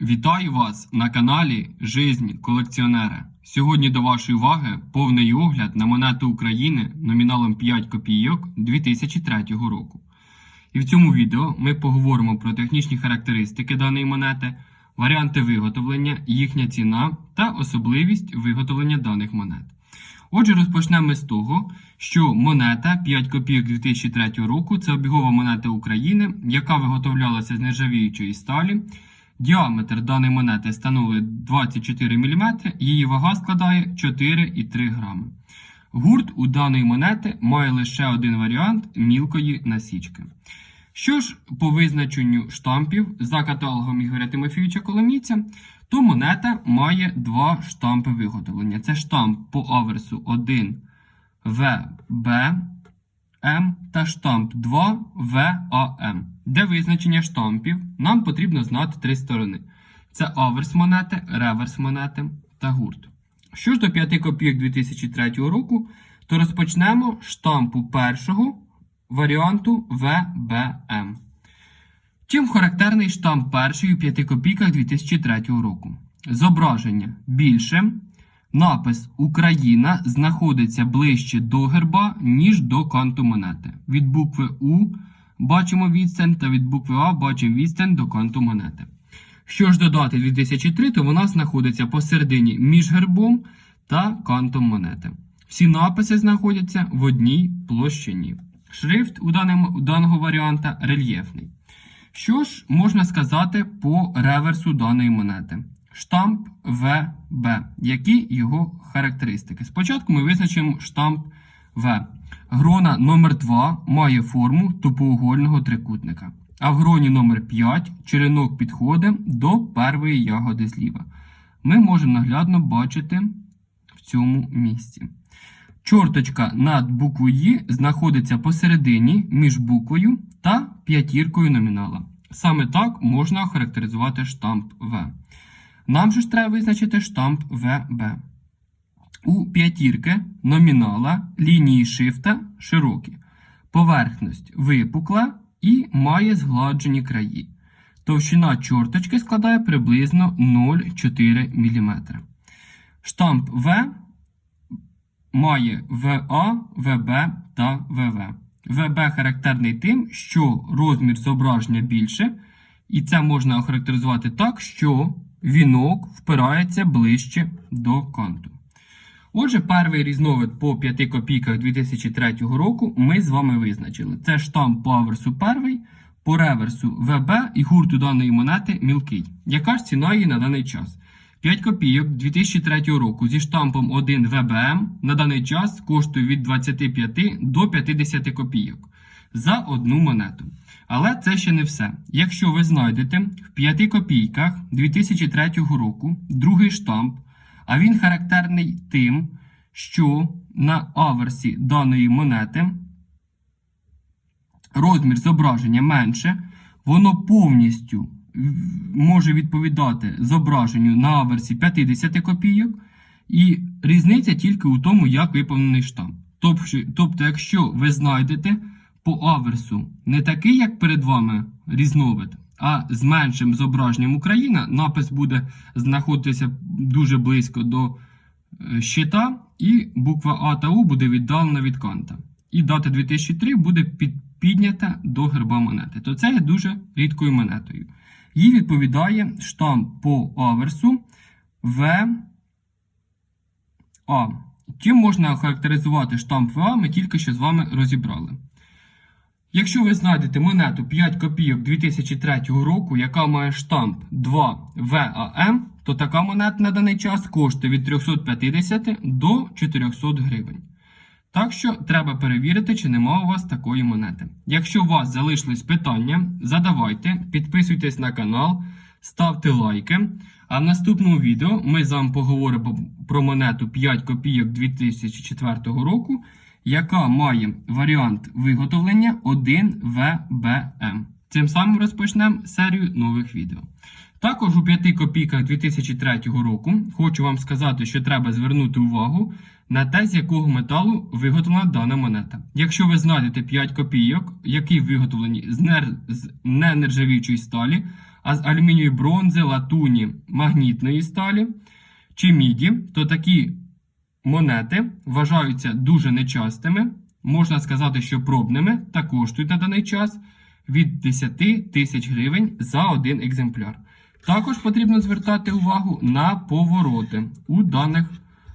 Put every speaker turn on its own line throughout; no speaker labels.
Вітаю вас на каналі Жизнь колекціонера. Сьогодні до вашої уваги повний огляд на монету України номіналом 5 копійок 2003 року. І в цьому відео ми поговоримо про технічні характеристики даної монети, варіанти виготовлення, їхня ціна та особливість виготовлення даних монет. Отже, розпочнемо з того, що монета 5 копійок 2003 року це обігова монета України, яка виготовлялася з нержавіючої сталі. Діаметр даної монети становить 24 мм, її вага складає 4,3 грами. Гурт у даної монети має лише один варіант мілкої насічки. Що ж по визначенню штампів за каталогом Ігоря Тимофійовича Коломійця, то монета має два штампи виготовлення. Це штамп по аверсу 1 ВБ М та штамп 2 ВАМ. Для визначення штампів нам потрібно знати три сторони: це аверс монети, реверс монети та гурт. Що ж до 5 копійок 2003 року, то розпочнемо штампу першого варіанту ВБМ. Чим характерний штамп перший у 5 копійках 2003 року? Зображення більше. Напис Україна знаходиться ближче до герба, ніж до канту монети. Від букви У бачимо відстань, та від букви А бачимо відстань до канту монети. Що ж додати 2003, то вона знаходиться посередині між гербом та кантом монети. Всі написи знаходяться в одній площині. Шрифт у даному, у даного варіанта рельєфний. Що ж можна сказати по реверсу даної монети? Штамп ВБ. Які його характеристики? Спочатку ми визначимо штамп В. Грона номер 2 має форму тупоугольного трикутника. А в гроні номер 5 черенок підходить до першої ягоди зліва. Ми можемо наглядно бачити в цьому місці. Чорточка над буквою «Ї» знаходиться посередині між буквою та п'ятіркою номінала. Саме так можна охарактеризувати штамп В. Нам же ж треба визначити штамп ВБ. У п'ятірки номінала лінії шифта широкі. Поверхність випукла і має згладжені краї. Товщина чорточки складає приблизно 0,4 мм. Штамп В має ВА, ВБ та ВВ. ВБ характерний тим, що розмір зображення більше, і це можна охарактеризувати так, що вінок впирається ближче до канту. Отже, перший різновид по 5 копійках 2003 року ми з вами визначили. Це штамп по аверсу перший, по реверсу ВБ і гурту даної монети мілкий. Яка ж ціна її на даний час? 5 копійок 2003 року зі штампом 1 ВБМ на даний час коштує від 25 до 50 копійок за одну монету. Але це ще не все. Якщо ви знайдете в 5 копійках 2003 року другий штамп, а він характерний тим, що на аверсі даної монети розмір зображення менше, воно повністю може відповідати зображенню на аверсі 50 копійок, і різниця тільки у тому, як виповнений штамп. Тобто, якщо ви знайдете по аверсу не такий, як перед вами різновид, а з меншим зображенням Україна, напис буде знаходитися дуже близько до е, щита, і буква А та У буде віддалена від канта. І дата 2003 буде під, піднята до герба монети. То це є дуже рідкою монетою. Їй відповідає штамп по аверсу В. А. Чим можна охарактеризувати штамп ВА, ми тільки що з вами розібрали. Якщо ви знайдете монету 5 копійок 2003 року, яка має штамп 2 ВАМ, то така монета на даний час коштує від 350 до 400 гривень. Так що треба перевірити, чи нема у вас такої монети. Якщо у вас залишились питання, задавайте, підписуйтесь на канал, ставте лайки. А в наступному відео ми з вами поговоримо про монету 5 копійок 2004 року, яка має варіант виготовлення 1ВБМ. Цим самим розпочнемо серію нових відео. Також у 5 копійках 2003 року хочу вам сказати, що треба звернути увагу на те, з якого металу виготовлена дана монета. Якщо ви знайдете 5 копійок, які виготовлені з, нер... з ненержавіючої сталі, а з алюмінію бронзи, латуні, магнітної сталі чи міді, то такі монети вважаються дуже нечастими, можна сказати, що пробними та коштують на даний час від 10 тисяч гривень за один екземпляр. Також потрібно звертати увагу на повороти у даних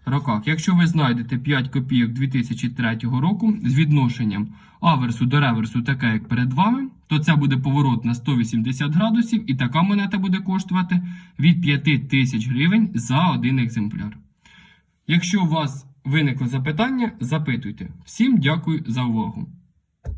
роках. Якщо ви знайдете 5 копійок 2003 року з відношенням аверсу до реверсу, таке як перед вами, то це буде поворот на 180 градусів, і така монета буде коштувати від 5 тисяч гривень за один екземпляр. Якщо у вас виникло запитання, запитуйте. Всім дякую за увагу.